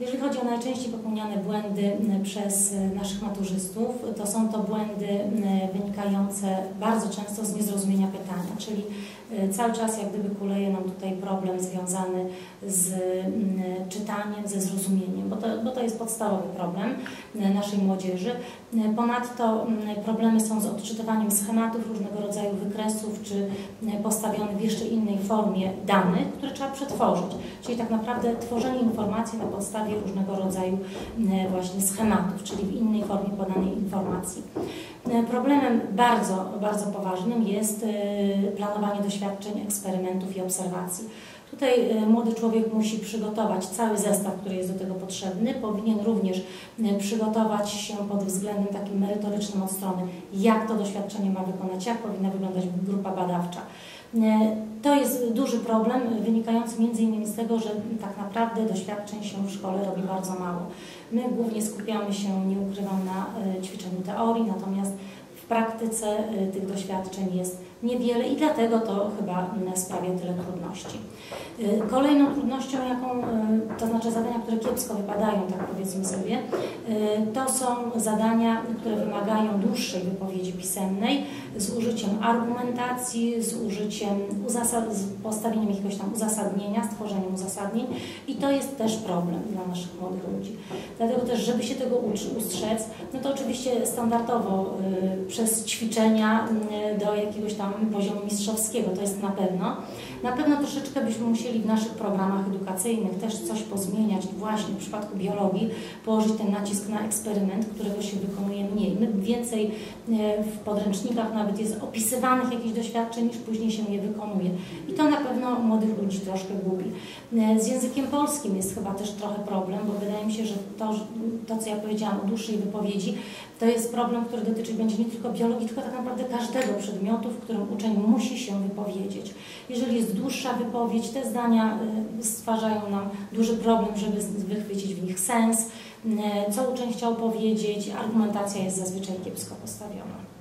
Jeżeli chodzi o najczęściej popełniane błędy przez e, naszych maturzystów, to są to błędy wynikające bardzo często z niezrozumienia czyli e, cały czas jak gdyby kuleje nam tutaj problem związany z m, czytaniem, ze zrozumieniem, bo to, bo to jest podstawowy problem m, naszej młodzieży. Ponadto m, problemy są z odczytywaniem schematów, różnego rodzaju wykresów, czy postawionych w jeszcze innej formie danych, które trzeba przetworzyć. Czyli tak naprawdę tworzenie informacji na podstawie różnego rodzaju m, właśnie schematów, czyli w innej formie podanej informacji. Problemem bardzo, bardzo poważnym jest e, planowanie doświadczeń, eksperymentów i obserwacji. Tutaj e, młody człowiek musi przygotować cały zestaw, który jest do tego potrzebny. Powinien również e, przygotować się pod względem takim merytorycznym od strony, jak to doświadczenie ma wykonać, jak powinna wyglądać grupa badawcza. E, To jest duży problem wynikający innymi z tego, że tak naprawdę doświadczeń się w szkole robi bardzo mało. My głównie skupiamy się, nie ukrywam, na ćwiczeniu teorii, natomiast praktyce e, tych doświadczeń jest niewiele i dlatego to chyba sprawia tyle trudności. E, Kolejną trudnością, jaką, e, to znaczy zadania, które kiepsko wypadają, tak powiedzmy sobie, e, to są zadania, które wymagają dłuższej wypowiedzi pisemnej z użyciem argumentacji, z użyciem z postawieniem jakiegoś tam uzasadnienia, stworzeniem uzasadnień i to jest też problem dla naszych młodych ludzi. Dlatego też, żeby się tego ustrzec, no to oczywiście standardowo y, przez ćwiczenia y, do jakiegoś tam poziomu mistrzowskiego, to jest na pewno. Na pewno troszeczkę byśmy musieli w naszych programach edukacyjnych też coś pozmieniać właśnie w przypadku biologii, położyć ten nacisk na eksperyment, którego się wykonuje mniej. My więcej e, w podręcznikach nawet jest opisywanych jakichś doświadczeń, niż później się je wykonuje. I to na pewno młodych ludzi troszkę gubi. E, Z językiem polskim jest chyba też trochę problem, bo wydaje mi się, że to, to co ja powiedziałam o dłuższej wypowiedzi, to jest problem, który dotyczyć będzie nie tylko biologii, tylko tak naprawdę każdego przedmiotu, w którym uczeń musi się wypowiedzieć. Jeżeli jest dłuższa wypowiedź, te zdania y, stwarzają nam duży problem, żeby wychwycić w nich sens, y, co uczeń chciał powiedzieć, argumentacja jest zazwyczaj kiepsko postawiona.